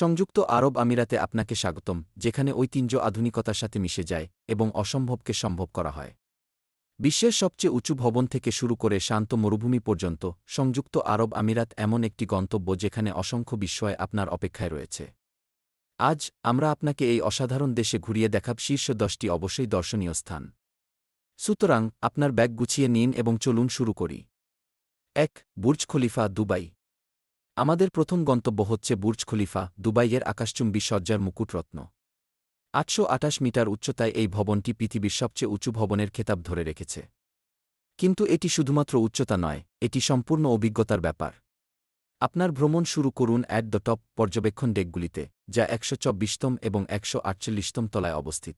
সংযুক্ত আরব আমিরাতে আপনাকে স্বাগতম, যেখানে ঐতিহ্য আধুনিকতার সাথে মিশে যায় এবং অসম্ভবকে সম্ভব করা হয়। বিশ্বের সবচেয়ে উঁচু ভবন থেকে শুরু করে শান্ত মরুভূমি পর্যন্ত সংযুক্ত আরব আমিরাত এমন একটি গন্তব্য যেখানে অসংখ্য বিস্ময় আপনার অপেক্ষায় রয়েছে। আজ আমরা আপনাকে এই অসাধারণ দেশে ঘুরিয়ে দেখাব শীর্ষ দশটি অবশ্যই দর্শনীয় স্থান। সুতরাং আপনার ব্যাগ গুছিয়ে নিন এবং চলুন শুরু করি। এক, বুর্জ খলিফা, দুবাই। আমাদের প্রথম গন্তব্য হচ্ছে বুর্জ খলিফা, দুবাইয়ের আকাশচুম্বী সজ্জার মুকুটরত্ন। আটশো আটাশ মিটার উচ্চতায় এই ভবনটি পৃথিবীর সবচেয়ে উঁচু ভবনের খেতাব ধরে রেখেছে। কিন্তু এটি শুধুমাত্র উচ্চতা নয়, এটি সম্পূর্ণ অভিজ্ঞতার ব্যাপার। আপনার ভ্রমণ শুরু করুন অ্যাট দ্য টপ পর্যবেক্ষণ ডেকগুলিতে, যা একশো চব্বিশতম এবং একশো আটচল্লিশতম তলায় অবস্থিত।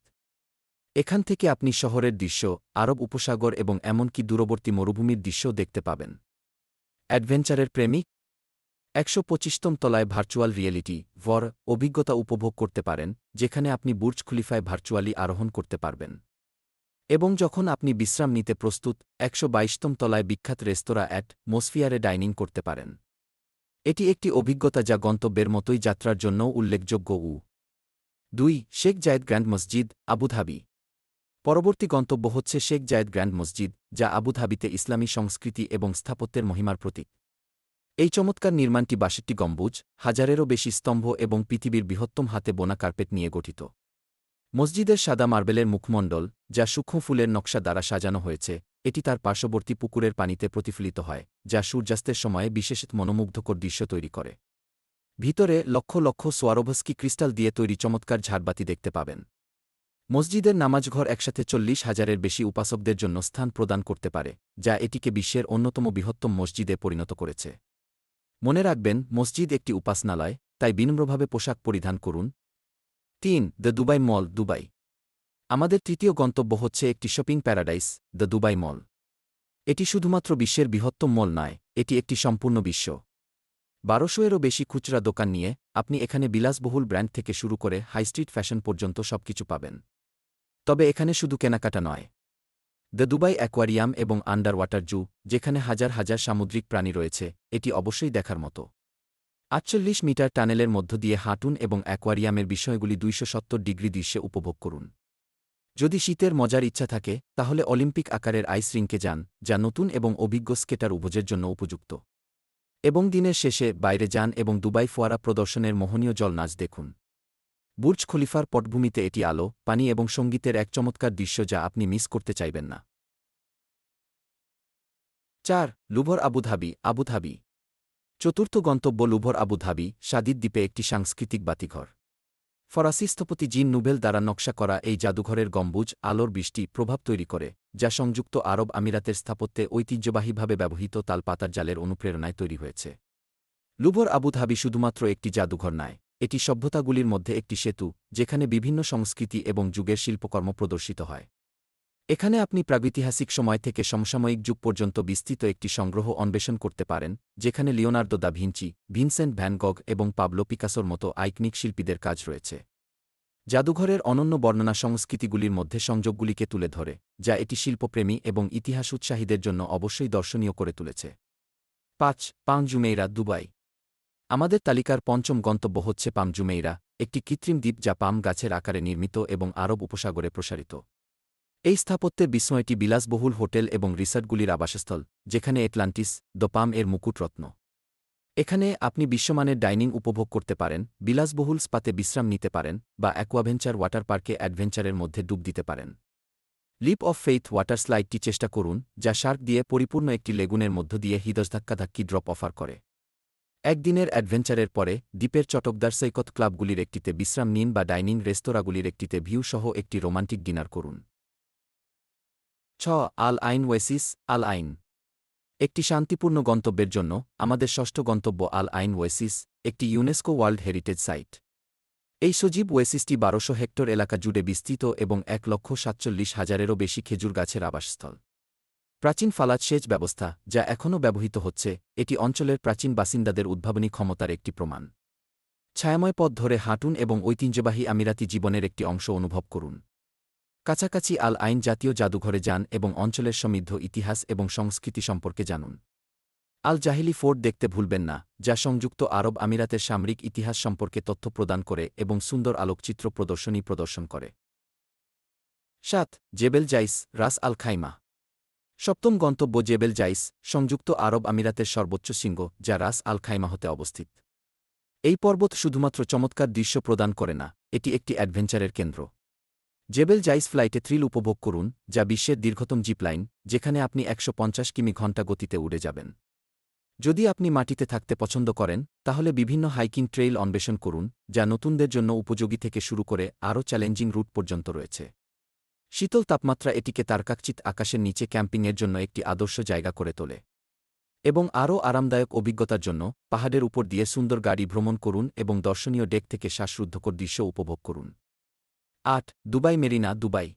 এখান থেকে আপনি শহরের দৃশ্য, আরব উপসাগর এবং এমনকি দূরবর্তী মরুভূমির দৃশ্যও দেখতে পাবেন। অ্যাডভেঞ্চারের প্রেমিক একশো পঁচিশতম তলায় ভার্চুয়াল রিয়েলিটি, ভর, অভিজ্ঞতা উপভোগ করতে পারেন, যেখানে আপনি বুর্জ খুলিফায় ভার্চুয়ালি আরোহণ করতে পারবেন। এবং যখন আপনি বিশ্রাম নিতে প্রস্তুত, একশো বাইশতম তলায় বিখ্যাত রেস্তোরাঁ অ্যাট মোসফিয়ারে ডাইনিং করতে পারেন। এটি একটি অভিজ্ঞতা যা গন্তব্যের মতোই যাত্রার জন্যও উল্লেখযোগ্য উ। দুই, শেখ জায়েদ গ্র্যান্ড মসজিদ আবুধাবি পরবর্তী গন্তব্য হচ্ছে শেখ জায়েদ গ্র্যান্ড মসজিদ, যা আবুধাবিতে ইসলামী সংস্কৃতি এবং স্থাপত্যের মহিমার প্রতীক। এই চমৎকার নির্মাণটি বাষট্টি গম্বুজ, হাজারেরও বেশি স্তম্ভ এবং পৃথিবীর বৃহত্তম হাতে বোনা কার্পেট নিয়ে গঠিত। মসজিদের সাদা মার্বেলের মুখমণ্ডল, যা সূক্ষ্ম ফুলের নকশা দ্বারা সাজানো হয়েছে, এটি তার পার্শ্ববর্তী পুকুরের পানিতে প্রতিফলিত হয়, যা সূর্যাস্তের সময়ে বিশেষ মনোমুগ্ধকর দৃশ্য তৈরি করে। ভিতরে লক্ষ লক্ষ সোয়ারোভস্কি ক্রিস্টাল দিয়ে তৈরি চমৎকার ঝাড়বাতি দেখতে পাবেন। মসজিদের নামাজঘর একসাথে চল্লিশ হাজারের বেশি উপাসকদের জন্য স্থান প্রদান করতে পারে, যা এটিকে বিশ্বের অন্যতম বৃহত্তম মসজিদে পরিণত করেছে। মনে রাখবেন, মসজিদ একটি উপাসনালয়, তাই বিনম্রভাবে পোশাক পরিধান করুন। তিন, দ্য দুবাই মল, দুবাই। আমাদের তৃতীয় গন্তব্য হচ্ছে একটি shopping paradise, the Dubai Mall. এটি শুধুমাত্র বিশ্বের বৃহত্তম মল নয়, এটি একটি সম্পূর্ণ বিশ্ব। বারোশো এরও বেশি খুচরা দোকান নিয়ে আপনি এখানে বিলাসবহুল ব্র্যান্ড থেকে শুরু করে হাইস্ট্রিট ফ্যাশন পর্যন্ত সবকিছু পাবেন। তবে এখানে শুধু কেনাকাটা নয় দ্য দুবাই অ্যাকোয়ারিয়াম এবং আন্ডার ওয়াটার জু, যেখানে হাজার হাজার সামুদ্রিক প্রাণী রয়েছে, এটি অবশ্যই দেখার মতো। আটচল্লিশ মিটার টানেলের মধ্য দিয়ে হাঁটুন এবং অ্যাকোয়ারিয়ামের বিষয়গুলি দুইশো সত্তর ডিগ্রি দৃশ্যে উপভোগ করুন। যদি শীতের মজার ইচ্ছা থাকে, তাহলে অলিম্পিক আকারের আইস রিঙ্কে যান, যা নতুন এবং অভিজ্ঞ স্কেটার উভোজের জন্য উপযুক্ত। এবং দিনের শেষে বাইরে যান এবং দুবাই ফোয়ারা প্রদর্শনের মোহনীয় জল নাচ দেখুন। বুর্জ খলিফার পটভূমিতে এটি আলো, পানি এবং সঙ্গীতের এক চমৎকার দৃশ্য যা আপনি মিস করতে চাইবেন না। চার, লুভর আবুধাবি আবুধাবি চতুর্থ গন্তব্য লুভর আবুধাবি সাদিদ দ্বীপে একটি সাংস্কৃতিক বাতিঘর। ফরাসি স্থপতি জিন নুবেল দ্বারা নকশা করা এই জাদুঘরের গম্বুজ আলোর বৃষ্টি প্রভাব তৈরি করে, যা সংযুক্ত আরব আমিরাতের স্থাপত্যে ঐতিহ্যবাহীভাবে ব্যবহৃত তালপাতার জালের অনুপ্রেরণায় তৈরি হয়েছে। লুভর আবুধাবি শুধুমাত্র একটি জাদুঘর নয় এটি সভ্যতাগুলির মধ্যে একটি সেতু, যেখানে বিভিন্ন সংস্কৃতি এবং যুগের শিল্পকর্ম প্রদর্শিত হয়। এখানে আপনি প্রাগৈতিহাসিক সময় থেকে সমসাময়িক যুগ পর্যন্ত বিস্তৃত একটি সংগ্রহ অন্বেষণ করতে পারেন, যেখানে Leonardo da Vinci, Vincent van Gogh এবং পাবলো পিকাসোর মতো আইকনিক শিল্পীদের কাজ রয়েছে। জাদুঘরের অনন্য বর্ণনা সংস্কৃতিগুলির মধ্যে সংযোগগুলিকে তুলে ধরে, যা এটি শিল্পপ্রেমী এবং ইতিহাস উৎসাহীদের জন্য অবশ্যই দর্শনীয় করে তুলেছে। পাঁচ পাংজুমেইরা দুবাই। আমাদের তালিকার পঞ্চম গন্তব্য হচ্ছে পামজুমেইরা একটি কৃত্রিম দ্বীপ যা পাম গাছের আকারে নির্মিত এবং আরব উপসাগরে প্রসারিত। এই স্থাপত্যের বিস্ময়টি বিলাসবহুল হোটেল এবং রিসর্টগুলির আবাসস্থল, যেখানে এটলান্টিস, দ্য পাম এর মুকুটরত্ন। এখানে আপনি বিশ্বমানের ডাইনিং উপভোগ করতে পারেন, বিলাসবহুল স্পাতে বিশ্রাম নিতে পারেন বা অ্যাকোয়াভেঞ্চার ওয়াটার পার্কে অ্যাডভেঞ্চারের মধ্যে ডুব দিতে পারেন। লিপ অফ ফেইথ ওয়াটার স্লাইডটি চেষ্টা করুন, যা শার্ক দিয়ে পরিপূর্ণ একটি লেগুনের মধ্য দিয়ে হিদসধাক্কাধাক্কি ড্রপ অফার করে। একদিনের অ্যাডভেঞ্চারের পরে, দ্বীপের চটকদার সৈকত ক্লাবগুলির একটিতে বিশ্রাম নিন বা ডাইনিং রেস্তোরাঁগুলির একটিতে ভিউ সহ একটি রোমান্টিক ডিনার করুন। ছ, আল আইন ওয়েসিস, আল আইন। একটি শান্তিপূর্ণ গন্তব্যের জন্য আমাদের ষষ্ঠ গন্তব্য আল আইন ওয়েসিস, একটি ইউনেস্কো ওয়ার্ল্ড হেরিটেজ সাইট। এই সজীব ওয়েসিসটি বারোশো হেক্টর এলাকা জুড়ে বিস্তৃত এবং এক লক্ষ সাতচল্লিশ হাজারেরও বেশি খেজুর গাছের আবাসস্থল। প্রাচীন ফালাদ সেচ ব্যবস্থা, যা এখনও ব্যবহৃত হচ্ছে, এটি অঞ্চলের প্রাচীন বাসিন্দাদের উদ্ভাবনী ক্ষমতার একটি প্রমাণ। ছায়াময় পথ ধরে হাঁটুন এবং ঐতিহ্যবাহী আমিরাতি জীবনের একটি অংশ অনুভব করুন। কাছাকাছি আল আইন জাতীয় জাদুঘরে যান এবং অঞ্চলের সমৃদ্ধ ইতিহাস এবং সংস্কৃতি সম্পর্কে জানুন। আল জাহিলি ফোর্ট দেখতে ভুলবেন না, যা সংযুক্ত আরব আমিরাতের সামরিক ইতিহাস সম্পর্কে তথ্য প্রদান করে এবং সুন্দর আলোকচিত্র প্রদর্শনী প্রদর্শন করে। সাত, জেবেল জাইস, রাস আল খাইমা। সপ্তম গন্তব্য জেবেল জাইস, সংযুক্ত আরব আমিরাতের সর্বোচ্চ শৃঙ্গ, যা রাস আল খাইমা হতে অবস্থিত। এই পর্বত শুধুমাত্র চমৎকার দৃশ্য প্রদান করে না, এটি একটি অ্যাডভেঞ্চারের কেন্দ্র। জেবেল জাইস ফ্লাইটে থ্রিল উপভোগ করুন, যা বিশ্বের দীর্ঘতম জিপলাইন, যেখানে আপনি একশো পঞ্চাশ কিমি ঘণ্টা গতিতে উড়ে যাবেন। যদি আপনি মাটিতে থাকতে পছন্দ করেন, তাহলে বিভিন্ন হাইকিং ট্রেইল অন্বেষণ করুন, যা নতুনদের জন্য উপযোগী থেকে শুরু করে আরও চ্যালেঞ্জিং রুট পর্যন্ত রয়েছে। শীতল তাপমাত্রা এটিকে তারকাকচিত আকাশের নিচে ক্যাম্পিংয়ের জন্য একটি আদর্শ জায়গা করে তোলে এবং আরও আরামদায়ক অভিজ্ঞতার জন্য পাহাড়ের উপর দিয়ে সুন্দর গাড়ি ভ্রমণ করুন এবং দর্শনীয় ডেক থেকে শ্বাসরুদ্ধকর দৃশ্য উপভোগ করুন। আট, দুবাই মেরিনা, দুবাই।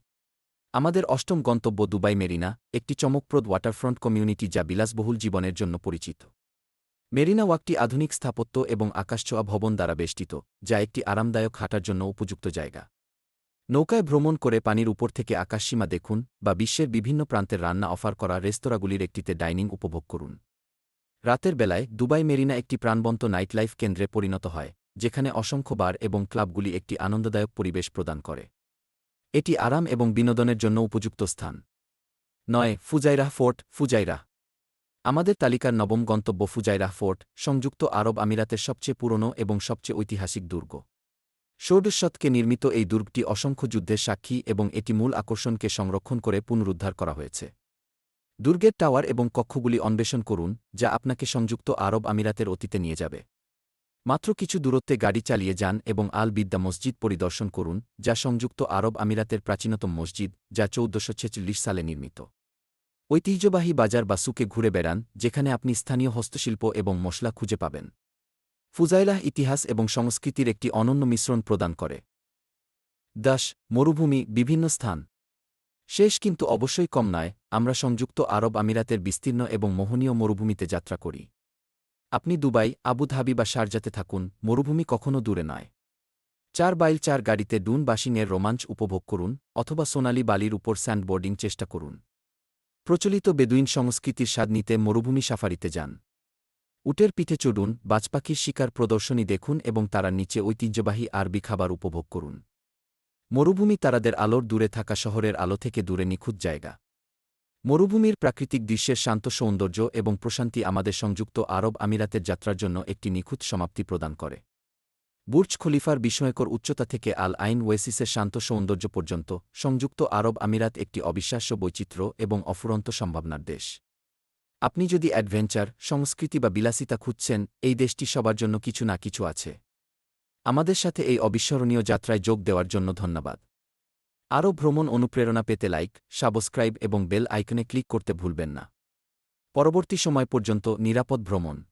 আমাদের অষ্টম গন্তব্য দুবাই মেরিনা, একটি চমকপ্রদ ওয়াটারফ্রন্ট কমিউনিটি যা বিলাসবহুল জীবনের জন্য পরিচিত। মেরিনা ওয়াকটি আধুনিক স্থাপত্য এবং আকাশছোয়া ভবন দ্বারা বেষ্টিত, যা একটি আরামদায়ক হাঁটার জন্য উপযুক্ত জায়গা। নৌকায় ভ্রমণ করে পানির উপর থেকে আকাশসীমা দেখুন বা বিশ্বের বিভিন্ন প্রান্তের রান্না অফার করা রেস্তোরাঁগুলির একটিতে ডাইনিং উপভোগ করুন। রাতের বেলায় দুবাই মেরিনা একটি প্রাণবন্ত নাইটলাইফ কেন্দ্রে পরিণত হয়, যেখানে অসংখ্য বার এবং ক্লাবগুলি একটি আনন্দদায়ক পরিবেশ প্রদান করে। এটি আরাম এবং বিনোদনের জন্য উপযুক্ত স্থান। নয়, ফুজাইরাহ ফোর্ট, ফুজাইরাহ। আমাদের তালিকার নবম গন্তব্য ফুজাইরাহ ফোর্ট, সংযুক্ত আরব আমিরাতের সবচেয়ে পুরনো এবং সবচেয়ে ঐতিহাসিক দুর্গ। ষোড়শতকে নির্মিত এই দুর্গটি অসংখ্য যুদ্ধের সাক্ষী এবং এটি মূল আকর্ষণকে সংরক্ষণ করে পুনরুদ্ধার করা হয়েছে। দুর্গের টাওয়ার এবং কক্ষগুলি অন্বেষণ করুন, যা আপনাকে সংযুক্ত আরব আমিরাতের অতীতে নিয়ে যাবে। মাত্র কিছু দূরত্বে গাড়ি চালিয়ে যান এবং আল বিদ্যা মসজিদ পরিদর্শন করুন, যা সংযুক্ত আরব আমিরাতের প্রাচীনতম মসজিদ, যা চৌদ্দশো সালে নির্মিত। ঐতিহ্যবাহী বাজার বা সুকে ঘুরে বেড়ান, যেখানে আপনি স্থানীয় হস্তশিল্প এবং মশলা খুঁজে পাবেন। ফুজাইলাহ ইতিহাস এবং সংস্কৃতির একটি অনন্য মিশ্রণ প্রদান করে। দাস, মরুভূমি, বিভিন্ন স্থান। শেষ কিন্তু অবশ্যই কম নয়, আমরা সংযুক্ত আরব আমিরাতের বিস্তীর্ণ এবং মোহনীয় মরুভূমিতে যাত্রা করি। আপনি দুবাই, আবুধাবি বা শারজাতে থাকুন, মরুভূমি কখনও দূরে নয়। চার বাইল চার গাড়িতে ডুন বাসিংয়ের রোমাঞ্চ উপভোগ করুন, অথবা সোনালি বালির উপর স্যান্ডবোর্ডিং চেষ্টা করুন। প্রচলিত বেদুইন সংস্কৃতির স্বাদ নিতে মরুভূমি সাফারিতে যান। উটের পিঠে চড়ুন, বাজপাখির শিকার প্রদর্শনী দেখুন এবং তারা নিচে ঐতিহ্যবাহী আরবি খাবার উপভোগ করুন। মরুভূমি তারাদের আলোর দূরে থাকা শহরের আলো থেকে দূরে নিখুঁত জায়গা। মরুভূমির প্রাকৃতিক দৃশ্যের শান্ত সৌন্দর্য এবং প্রশান্তি আমাদের সংযুক্ত আরব আমিরাতের যাত্রার জন্য একটি নিখুঁত সমাপ্তি প্রদান করে। বুর্জ খলিফার বিস্ময়কর উচ্চতা থেকে আল আইন ওয়েসিসের শান্ত সৌন্দর্য পর্যন্ত সংযুক্ত আরব আমিরাত একটি অবিশ্বাস্য বৈচিত্র্য এবং অফুরন্ত সম্ভাবনার দেশ। আপনি যদি অ্যাডভেঞ্চার, সংস্কৃতি বা বিলাসিতা খুঁজছেন, এই দেশটি সবার জন্য কিছু না কিছু আছে। আমাদের সাথে এই অবিস্মরণীয় যাত্রায় যোগ দেওয়ার জন্য ধন্যবাদ। আরও ভ্রমণ অনুপ্রেরণা পেতে লাইক, সাবস্ক্রাইব এবং বেল আইকনে ক্লিক করতে ভুলবেন না। পরবর্তী সময় পর্যন্ত নিরাপদ ভ্রমণ।